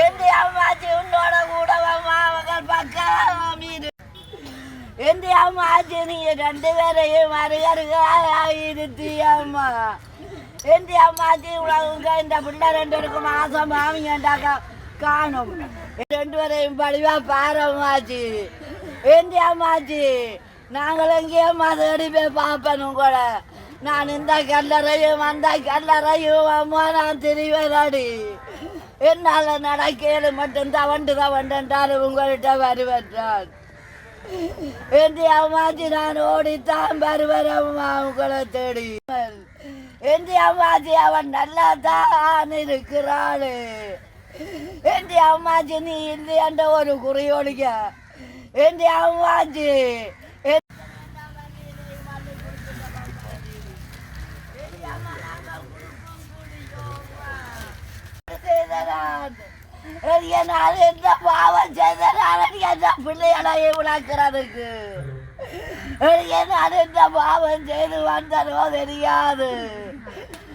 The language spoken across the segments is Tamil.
எந்த அம்மாச்சி உன்னோட கூட மாமகள் பக்கம் மீது எந்த அம்மாச்சி நீ ரெண்டு பேரையும் அருகருகாயிருத்தி அம்மா எந்த அம்மாச்சி உலக இந்த பிள்ளை ரெண்டு பேருக்கு மாசம் மாமிங்கண்டாக்கா காணும் ரெண்டு பேரையும் பழிவா பாரம்மாச்சி எந்த அம்மாச்சி நாங்கள் எங்கேயும் மதடி போய் பார்ப்பேன் உங்களை நான் இந்த கல்லறையும் அந்த கல்லறையும் அம்மா நான் திரிவராடி என்னால் நடக்கையில் மட்டும் தான் தவண்டென்றாலும் உங்கள்கிட்ட வருவற்றான் என்று அம்மாச்சி நான் ஓடித்தான் வருவரம்மா உங்களை தேடி. என்று அம்மாச்சி அவன் நல்லா தான் இருக்கிறாள். என்று அம்மாச்சி நீ இல்லை என்ற ஒரு குறியோடிக்க என்று அம்மாச்சி செய்தனான் நான் என்ன பாவம் செய்தனான் என்ன பிள்ளைகளை உணக்கிறதுக்கு நான் என்ன பாவம் செய்து வந்தனோ தெரியாது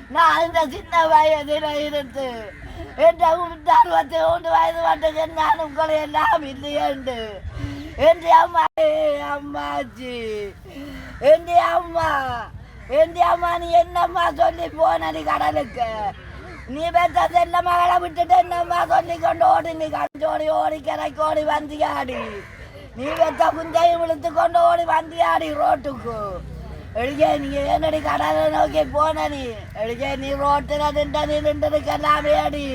நான் இந்த சின்ன வயதில் இருந்து என்ற அறுபத்தி மூன்று வயது மட்டும் நான் உங்களை எல்லாம் இல்லையண்டு என்று அம்மா அம்மாச்சி என்று அம்மா என்று அம்மா நீ என்னம்மா சொல்லி போன நீ கடலுக்கு நீ பெற்ற செல்ல மகளை விட்டுட்டு என்னம்மா சொல்லி கொண்டு ஓடி நீ கஞ்சோடி ஓடி கரைக்கு ஓடி வந்தியாடி நீ பெற்ற குஞ்சையும் இழுத்து கொண்டு ஓடி வந்தியாடி ரோட்டுக்கு எழுகே நீ என்னடி கடலை நோக்கி போன நீ எழுகே நீ ரோட்டில் நின்ற நீ நின்றதுக்கு எல்லாமே அடி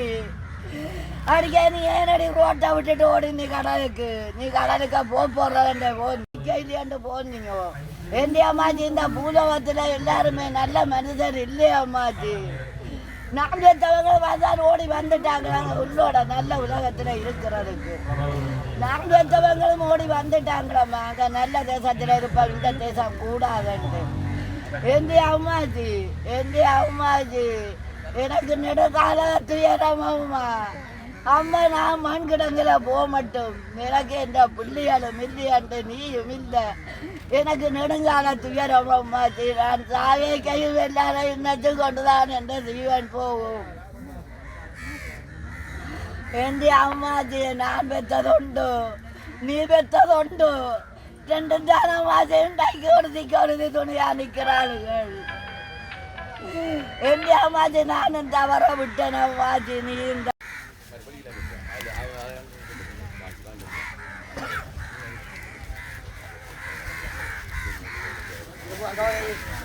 அடிக்கே நீ ஏனடி ரோட்டை விட்டுட்டு ஓடி நீ கடலுக்கு நீ கடலுக்கு போ போடுறதுன்ற போ இல்லையாண்டு போனீங்க ஏண்டி இந்த பூலோகத்தில் எல்லாருமே நல்ல மனிதர் இல்லையா அம்மாச்சி நான் பெற்றவங்க வந்தால் ஓடி வந்துட்டாங்க உள்ளோட நல்ல உலகத்தில் இருக்கிறதுக்கு நான் பெற்றவங்களும் ஓடி வந்துட்டாங்களம்மா. அங்கே நல்ல தேசத்தில் இருப்பாங்க இந்த தேசம் கூடாதுன்ட்டு. எந்தி அம்மாஜி எந்தி அம்மாஜி. எனக்கு நெடுக்கால துயரம் அம்மா நான் மண் போக மட்டும் எனக்கு இந்த பிள்ளைகளும் இல்லையாண்டு நீயும் இல்லை. எனக்கு நெடுங்கால துயரம் அம்மாச்சி நான் சாவே கையில் எல்லாரையும் நச்சு கொண்டுதான் என்ற ஜீவன் போகும் എന്റെ അമ്മാജിയെ ഞാൻ പെറ്റതുണ്ട് നീ പെറ്റതുണ്ട് രണ്ടും ഞാൻ അമ്മാജ ഉണ്ടാക്കി കൊടുത്തിക്കൊടുത്തി തുണിയാ നിൽക്കറാളുകൾ എന്റെ അമ്മാജി ഞാൻ എന്താ പറ വിട്ടന അമ്മാജി നീ എന്താ கூட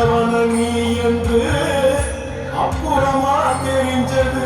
நல்லவன நீ என்று அப்புறமா தெரிஞ்சது.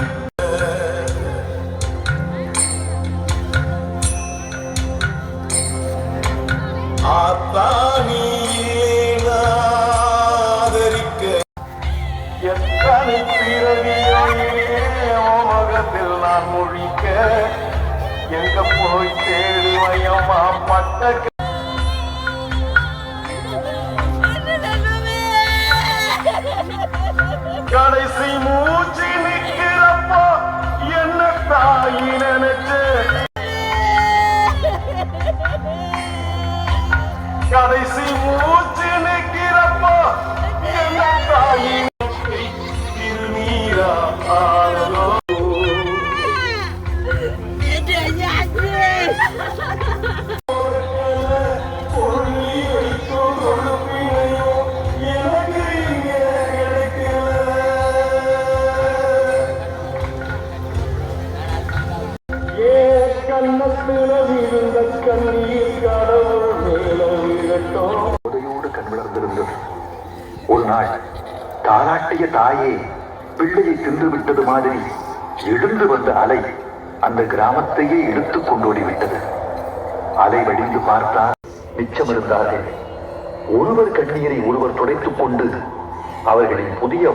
அமர்ந்திருந்தது ஒரு நாள் தாராட்டிய தாயே பிள்ளையை தின்று விட்டது மாதிரி எழுந்து வந்த அலை அந்த கிராமத்தையே இழுத்து கொண்டோடிவிட்டது. அலை வடிந்து பார்த்தால் மிச்சம் இருந்தார்கள் ஒருவர் கண்ணீரை ஒருவர் துடைத்துக் கொண்டு அவர்களின் புதிய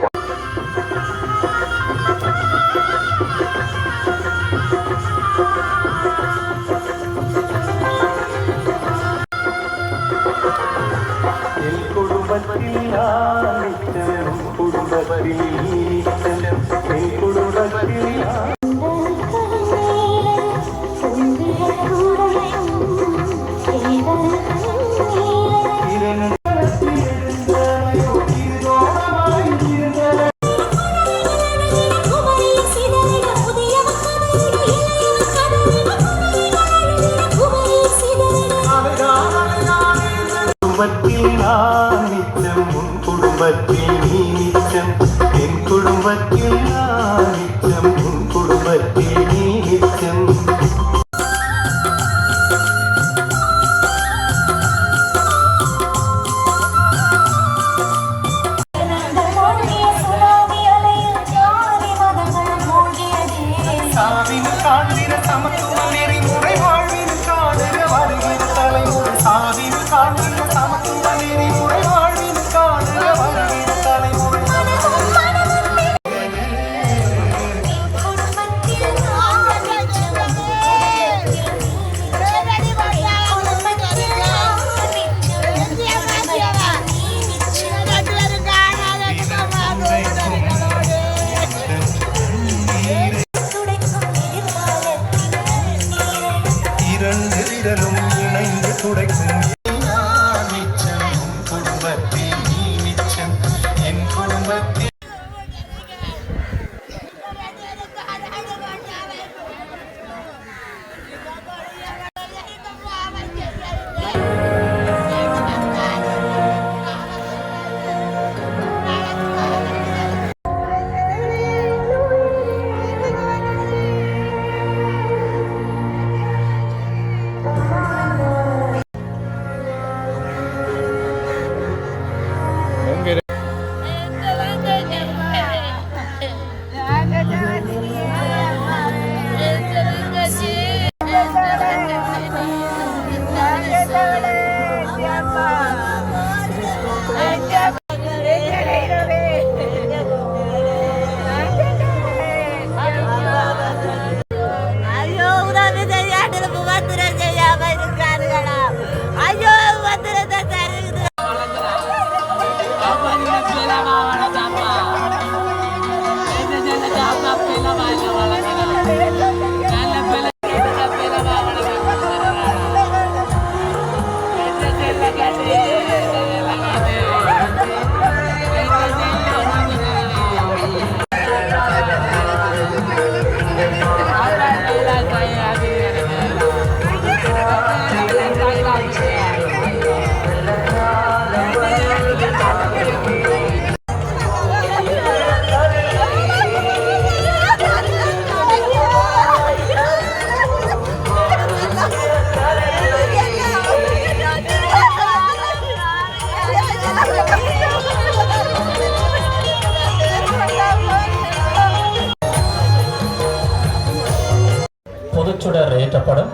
சுடர் ஏற்றப்படும்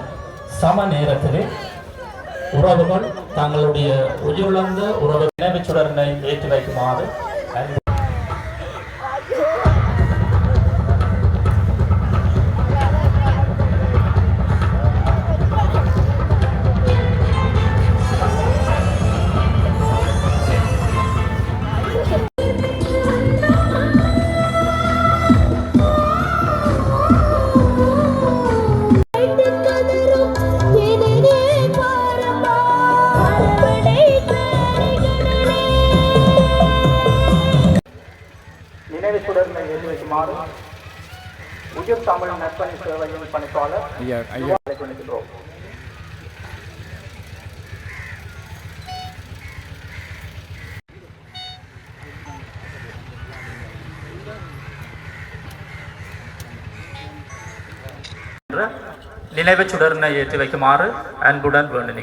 சம நேரத்திலே உறவுகள் தங்களுடைய உயிரிழந்த உறவு நினைவுச்சுடரினை ஏற்றி வைக்குமாறு ஐயா அழைக்கின்றோம் நினைவு சுடர்னை ஏற்றி வைக்குமாறு அன்புடன் வேண்டி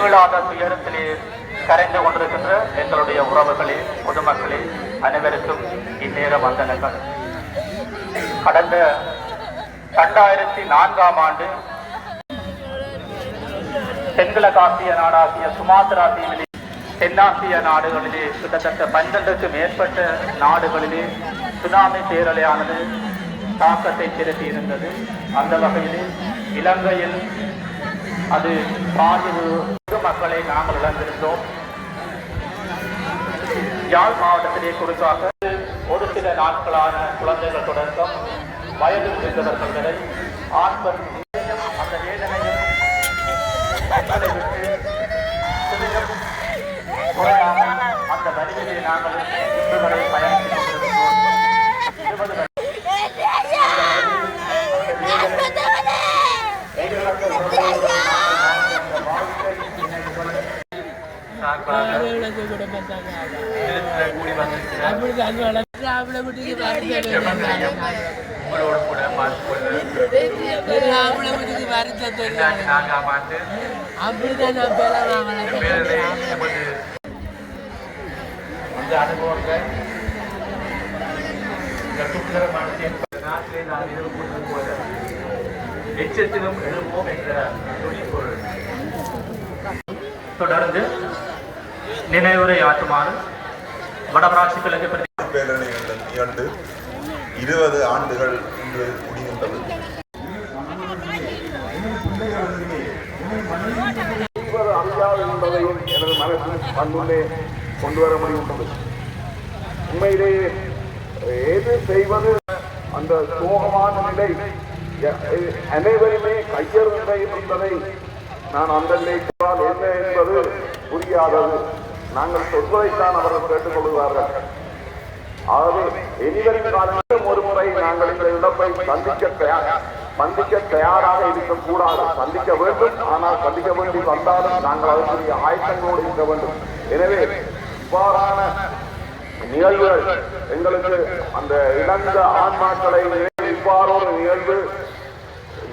மீளாத துயரத்திலே கரைந்து கொண்டிருக்கின்ற எங்களுடைய உறவுகளே பொதுமக்களே அனைவருக்கும் இந்நேர வந்தனங்கள். கடந்த இரண்டாயிரத்தி நான்காம் ஆண்டு தென்கிழக்காசிய நாடாகிய சுமாத்ரா தீவிலே தென்னாசிய நாடுகளிலே கிட்டத்தட்ட பன்னிரண்டுக்கு மேற்பட்ட நாடுகளிலே சுனாமி பேரலையானது தாக்கத்தை செலுத்தி இருந்தது அந்த வகையிலே இலங்கையில் அது பாதிவு மக்களை நாங்கள் இழந்திருந்தோம். யாழ் மாவட்டத்திலே குறிப்பாக ஒரு சில நாட்களான குழந்தைகள் தொடக்கம் வயது முடிந்தவர்கள் வரை பெண் அந்த வேதனையும் மக்களை விட்டு சிறிதும் குறையாமல் அந்த வழியிலே நாங்கள் இன்று வரை பயணித்துக் கொண்டிருக்கிறோம் இருபது வரை உங்களோடு கூட நான்காம் ஆண்டு பேரலை எமது அந்த அனுபவங்கள் நாட்டிலே போல எச்சத்திலும் என்ற தொடர்ந்து நினைவுரை ஆற்றுமாறு வடமராட்சி கிழக்கு பேரணிகளில் இருபது ஆண்டுகள் இன்று முடிகின்றது. என்பதையும் எனது மனசில் கண்முன்னே கொண்டு வர முடிகின்றது. உண்மையிலேயே எது செய்வது அந்த சோகமான நிலை எ- அனைவருமே கையறு நிலை என்பதை நான் அந்த நிலைக்கால் என்ன என்பது புரியாதது. நாங்கள் சொல்வதைத்தான் அவர்கள் கேட்டுக்கொள்கிறார்கள் ஆகவே இனிவரும் காலங்களிலும் ஒரு முறை நாங்கள் இந்த இழப்பை சந்திக்க தயார் சந்திக்க தயாராக இருக்கக்கூடாது. சந்திக்க வேண்டும் ஆனால் சந்திக்க வேண்டி வந்தாலும் நாங்கள் அதற்குரிய ஆயத்தங்களோடு இருக்க வேண்டும். எனவே இவ்வாறான நிகழ்வுகள் எங்களுக்கு அந்த இழந்த ஆன்மாக்களை நினைவு நிகழ்வு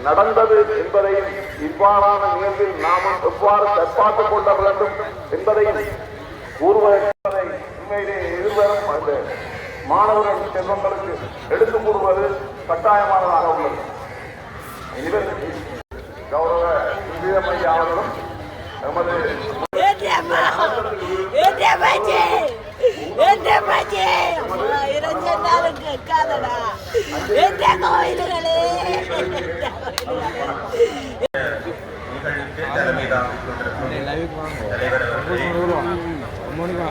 நடந்தது என்பதையும் இவ்வாறான நிகழ்வில் நாமும் எவ்வாறு தற்பாத்துக் கொள்ள வேண்டும் என்பதையும் ஊர்வலத்தை உண்மையிலே எதிர்வரும் அந்த மாணவர்கள் செல்வங்களுக்கு எடுத்துக் கூறுவது கட்டாயமானதாக உள்ளது. இவர் கௌரவ நிதியமையா அவர்களும் நமது தலைவர் morning, Rob.